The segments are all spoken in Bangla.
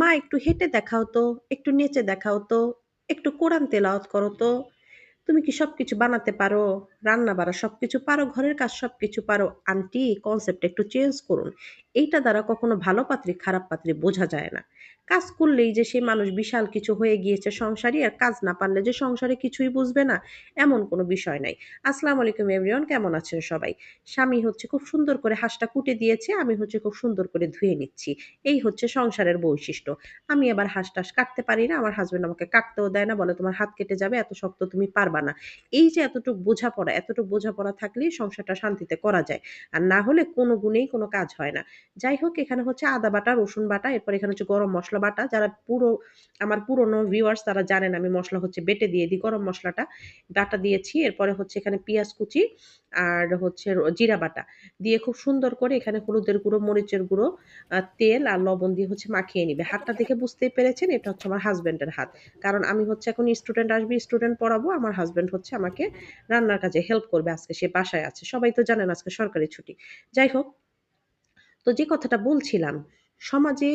মা একটু হেঁটে দেখাও তো, একটু নেচে দেখাও তো, একটু কোরআন তেলাওত করো তো। তুমি কি সব কিছু বানাতে পারো? রান্না-বাড়া সব কিছু পারো, ঘরের কাজ সব কিছু পারো। আন্টি কনসেপ্ট একটু চেঞ্জ করুন। এইটা দ্বারা কখনো ভালো পাত্রে খারাপ পাত্রে বোঝা যায় না। কাজ করলেই যে সে মানুষ বিশাল কিছু হয়ে গিয়েছে সংসারী আর কাজ না পারলে যে সংসারে কিছুই বুঝবে না এমন কোনো বিষয় নাই। আসসালামু আলাইকুম এভরিওয়ান কেমন আছেন সবাই? স্বামী হচ্ছে খুব সুন্দর করে হাঁসটা কুটে দিয়েছে, আমি হচ্ছে খুব সুন্দর করে ধুয়ে নিচ্ছি। এই হচ্ছে সংসারের বৈশিষ্ট্য। আমি আবার হাঁস-টাস কাটতে পারি না, আমার হাসব্যান্ড আমাকে কাটতেও দেয় না, বলে তোমার হাত কেটে যাবে, এত শক্ত তুমি পারবা না। এই যে এতটুক বোঝাপড়া, এতটুক বোঝাপড়া থাকলেই সংসারটা শান্তিতে করা যায়। আর না হলে কোনো গুণেই কোনো কাজ হয় না। যাই হোক এখানে হচ্ছে আদা বাটা, রসুন বাটা, এরপর এখানে হচ্ছে গরম মশলা বাটা। যারা পুরো আমার পুরনো ভিউয়ার্স তারা জানেন আমি মসলা হচ্ছে বেটে দিয়ে দিই গরম মসলাটা। বাটা দিয়েছি। এরপরে হচ্ছে এখানে পেঁয়াজ কুচি আর হচ্ছে জিরা বাটা দিয়ে খুব সুন্দর করে এখানে হলুদের গুঁড়ো, মরিচের গুঁড়ো, তেল আর লবণ দিয়ে হচ্ছে মাখিয়ে নিবে। হাতটা দেখে বুঝতেই পেরেছেন এটা হচ্ছে আমার হাসব্যান্ডের হাত। কারণ আমি হচ্ছে এখন স্টুডেন্ট আসবে, স্টুডেন্ট পড়াবো। আমার হাসব্যান্ড হচ্ছে আমাকে রান্নার কাজে হেল্প করবে। আজকে সে বাসায় আছে। সবাই তো জানেন আজকে সরকারি ছুটি। যাই হোক তো যে কথাটা বলছিলাম, সমাজে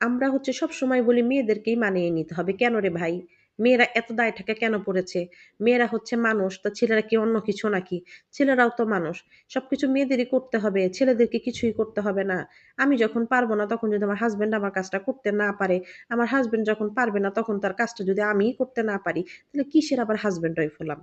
আমরা হচ্ছে সবসময় বলি মেয়েদেরকেই মানিয়ে নিতে হবে। কেন রে ভাই? মেয়েরা এত দায় ঠাকা কেন পড়েছে? মেয়েরা হচ্ছে মানুষ, তা ছেলেরা কি অন্য কিছু নাকি? ছেলেরাও তো মানুষ। সবকিছু মেয়েদেরই করতে হবে। ছেলেদেরকে কিছুই করতে হবে না। আমি যখন পারব না তখন যদি আমার হাসব্যান্ড আমার কাজটা করতে না পারে, আমার হাসব্যান্ড যখন পারবে না তখন তার কাজটা যদি আমিই করতে না পারি, তাহলে কিসের আবার হাসব্যান্ড ওয়াইফ হলাম?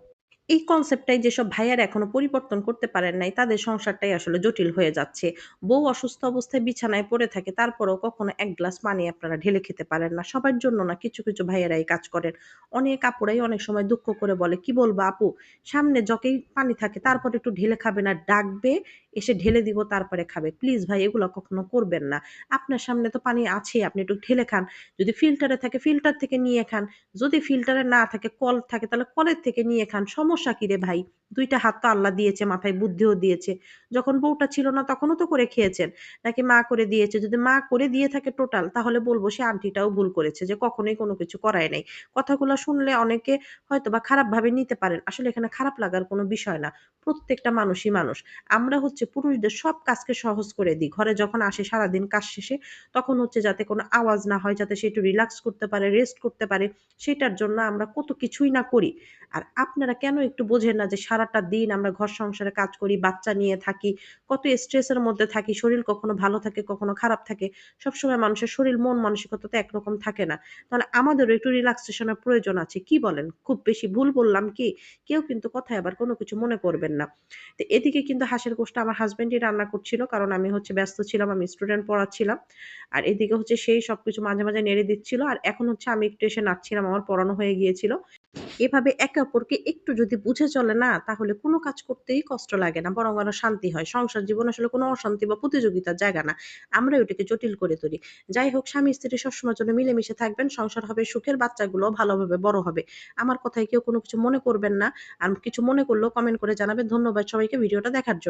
এই কনসেপ্টটাই যেসব ভাইয়ারা এখনও পরিবর্তন করতে পারেন নাই, তাদের সংসারটাই আসলে জটিল হয়ে যাচ্ছে। বউ অসুস্থ অবস্থায় বিছানায় পড়ে থাকে, তারপরেও কখনো এক গ্লাস পানি আপনারা ঢেলে খেতে পারেন না। সবার জন্য না, কিছু, কিছু ভাইয়ারা এই কাজ করেন। অনেক আপুরাই অনেক সময় দুঃখ করে বলে, "কি বলব আপু, সামনে জকেই পানি থাকে তারপরে একটু ঢেলে খাবে না, ডাকবে, এসে ঢেলে দিব তারপরে খাবে।" প্লিজ ভাই এগুলো কখনো করবেন না। আপনার সামনে তো পানি আছেই, আপনি একটু ঢেলে খান। যদি ফিল্টারে থাকে ফিল্টার থেকে নিয়ে খান। যদি ফিল্টারে না থাকে, কল থাকে তাহলে কলের থেকে নিয়ে খান। সমস্যা কি রে ভাই? ২ টা হাত তো আল্লাহ দিয়েছে, মাথায় বুদ্ধিও দিয়েছে। যখন বউটা ছিল না তখনও তো করে খেয়েছেন। নাকি মা করে দিয়েছে? যদি মা করে দিয়ে থাকে টোটাল তাহলে বলব সে আন্টিটাও ভুল করেছে যে কখনোই কোনো কিছু করায় নাই। কথাগুলা শুনলে অনেকে হয়তোবা খারাপভাবে নিতে পারেন। আসলে এখানে খারাপ লাগার কোনো বিষয় না। প্রত্যেকটা মানুষই মানুষ। আমরা হচ্ছে পুরুষদের সব কাজকে সহজ করে দিই। ঘরে যখন আসে সারাদিন কাজ শেষে তখন হচ্ছে যাতে কোনো আওয়াজ না হয়, যাতে সে একটু রিল্যাক্স করতে পারে, রেস্ট করতে পারে, সেটার জন্য আমরা কত কিছুই না করি। আর আপনারা কেন একটু বোঝেন না যে সারাটা দিন আমরা ঘর সংসারে কাজ করি, বাচ্চা নিয়ে থাকি, কত স্ট্রেসের মধ্যে থাকি, শরীর কখনো ভালো থাকে, কখনো খারাপ থাকে। সবসময় মানুষের শরীর, মন মানসিকতা তো একরকম থাকে না। তাহলে আমাদেরও একটু রিল্যাক্সেশন এর প্রয়োজন আছে। কি বলেন? খুব বেশি ভুল বললাম কি? কেউ কিন্তু কথায় আবার কোনো কিছু মনে করবেন না। তো এদিকে কিন্তু হাঁসের গোশটা আমার হাসব্যান্ডই রান্না করছিল। কারণ আমি হচ্ছে ব্যস্ত ছিলাম, আমি স্টুডেন্ট পড়াচ্ছিলাম। আর এদিকে হচ্ছে সেই সবকিছু মাঝে, মাঝে নেড়ে দিচ্ছিল। আর এখন হচ্ছে আমি একটু এসে নাড়ছিলাম, আমার পড়ানো হয়ে গিয়েছিল। এভাবে একে অপরকে একটু যদি বুঝে চলে না, তাহলে কোনো কাজ করতেই কষ্ট লাগে না। বরং আরও শান্তি হয়। সংসার জীবন আসলে কোনো অশান্তি বা প্রতিযোগিতার জায়গা না। আমরা ওটাকে জটিল করে তুলি। যাই হোক স্বামী-স্ত্রী সবসময় জন্য মিলেমিশে থাকবেন। সংসার হবে সুখের, বাচ্চাগুলো ভালোভাবে বড় হবে। আমার কথায় কেউ কোনো কিছু মনে করবেন না। আর কিছু মনে করলেও কমেন্ট করে জানাবেন। ধন্যবাদ সবাইকে ভিডিওটা দেখার জন্য।